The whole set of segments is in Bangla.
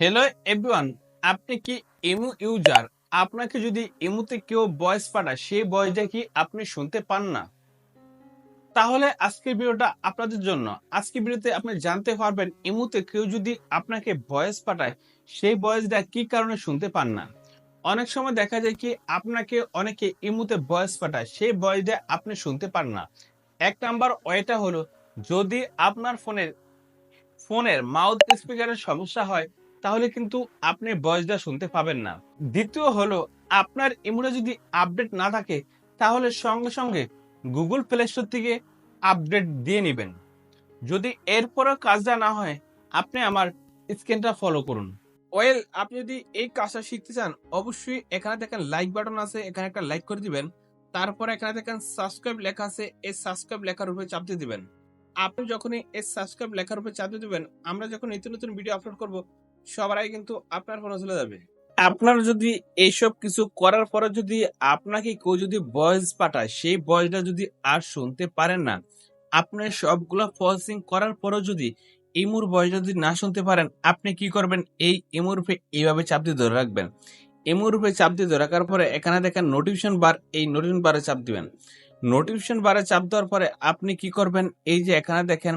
হ্যালো এভরিওয়ান আপনি কি ইমু ইউজার আপনাকে যদি ইমুতে কেউ ভয়েস পাঠায়, সেই ভয়েসটা কি আপনি শুনতে পান না? তাহলে আজকের ভিডিওটা আপনাদের জন্য। আজকের ভিডিওতে আপনি জানতে পারবেন ইমুতে কেউ যদি আপনাকে ভয়েস পাঠায়, সেই ভয়েসটা কি কারণে শুনতে পান না? অনেক সময় দেখা যায় কি আপনাকে অনেকে ইমুতে ভয়েস পাঠায়, সেই ভয়েসটা আপনি শুনতে পান না। এক নাম্বার ওয়েটা হলো, যদি আপনার ফোনের ফোনের মাউথ স্পিকারের সমস্যা হয় তাহলে কিন্তু আপনি ভয়েসটা শুনতে পাবেন না। দ্বিতীয় হলো, আপনার ইমুরে যদি আপডেট না থাকে, তাহলে সঙ্গে সঙ্গে গুগল প্লে স্টোর থেকে আপডেট দিয়ে নেবেন। যদি এরপরও কাজটা না হয়, আপনি আমার স্ক্রিনটা ফলো করুন। ওয়েল আপনি যদি এই কাজটা শিখতে চান, অবশ্যই এখানে দেখেন লাইক বাটন আছে, এখানে একটা লাইক করে দিবেন। তারপর এখানে দেখেন সাবস্ক্রাইব লেখা আছে, এই সাবস্ক্রাইব লেখার উপরে চাপ দিয়ে দিবেন। আপনি যখনই এই সাবস্ক্রাইব লেখার উপরে চাপ দিয়ে দিবেন, আমরা যখন নিত্য নতুন ভিডিও আপলোড করব সবার আগে কিন্তু আপনার ফোনে চলে যাবে। আপনার যদি এইসব কিছু করার পরে যদি আপনাকে কেউ যদি ভয়েস পাঠায়, সেই ভয়েসটা যদি আর শুনতে পারেন না, আপনি সবগুলো প্রসেসিং করার পরেও যদি ইমুর ভয়েস যদি না শুনতে পারেন, আপনি কি করবেন? এই ইমুর রূপে এইভাবে চাপ দিয়ে ধরে রাখবেন। ইমুর চাপ দিয়ে ধরে রাখার পরে এখানে দেখেন নোটিফিকেশন বার এই নোটিফিকেশন বারে চাপ দিবেন। নোটিফিকেশন বারে চাপ দেওয়ার পরে আপনি কি করবেন? এই যে এখানে দেখেন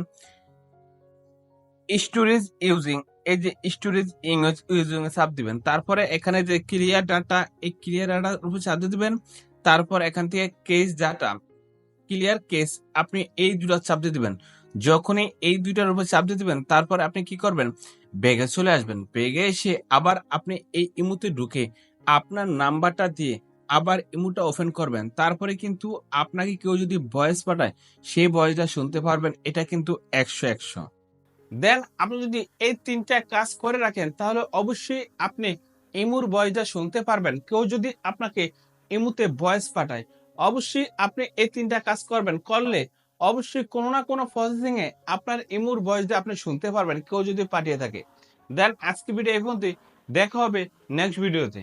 স্টোরেজ ইউজিং এই যে স্টোরেজ ইংলিশ ইউজিং চাপ দিবেন। তারপরে এখানে যে ক্লিয়ার ডাটা এই ক্লিয়ার ডাটার উপর চাপ দিবেন। তারপর এখান থেকে কেস ডাটা ক্লিয়ার কেস আপনি এই দুটো চাপ দিয়ে দিবেন। যখনই এই দুইটার উপর চাপ দিয়ে দিবেন, তারপর আপনি কি করবেন? বেগে চলে আসবেন। বেগে এসে আবার আপনি এই ইমুতে ঢুকে আপনার নাম্বারটা দিয়ে আবার ইমুটা ওপেন করবেন। তারপরে কিন্তু আপনাকে কেউ যদি ভয়েস পাঠায়, সেই ভয়েসটা শুনতে পারবেন। এটা কিন্তু একশো একশো। দেন আপনি যদি এই তিনটা কাজ করে রাখেন, তাহলে অবশ্যই আপনি ইমুর ভয়েসটা শুনতে পারবেন। কেউ যদি আপনাকে ইমুতে ভয়েস পাঠায়, অবশ্যই আপনি এই তিনটা কাজ করবেন। করলে অবশ্যই কোনো না কোনো প্রসেসিং এ আপনার ইমুর ভয়েসটা আপনি শুনতে পারবেন, কেউ যদি পাঠিয়ে থাকে। দেন আজকে ভিডিও এই পর্যন্তই। দেখা হবে নেক্সট ভিডিওতে